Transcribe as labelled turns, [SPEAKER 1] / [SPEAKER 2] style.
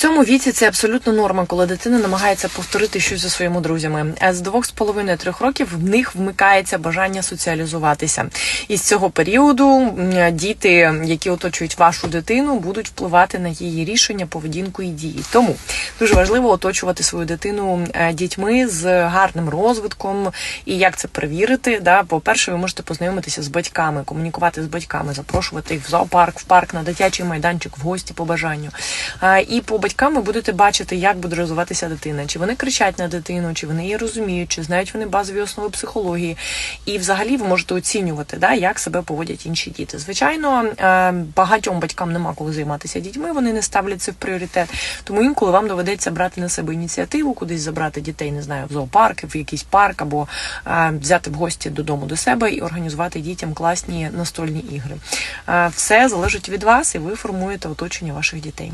[SPEAKER 1] цьому віці це абсолютно норма, коли дитина намагається повторити щось зі своїми друзями. А з двох з половиною трьох років в них вмикається бажання соціалізуватися. І з цього періоду діти, які оточують вашу дитину, будуть впливати на її рішення, поведінку і дії. Тому дуже важливо оточувати свою дитину е, дітьми з гарним розвитком. І як це перевірити? Да, по-перше, ви можете познайомитися з батьками, комунікувати з батьками, запрошувати їх в зоопарк, в парк, на дитячий майданчик, в гості по бажанню. І по батькам ви будете бачити, як буде розвиватися дитина, чи вони кричать на дитину, чи вони її розуміють, чи знають вони базові основи психології. І взагалі ви можете оцінювати, да, як себе поводять інші діти. Звичайно, е, багатьом батькам нема коли займатися дітьми, вони не ставлять це в пріоритет. Тому інколи вам доведеться брати на себе ініціативу, кудись забрати дітей, не знаю, в зоопарк, в якийсь парк, або е, взяти в гості додому до себе і організувати дітям класні настольні ігри. Е, Все залежить від вас, і ви формуєте оточення ваших дітей.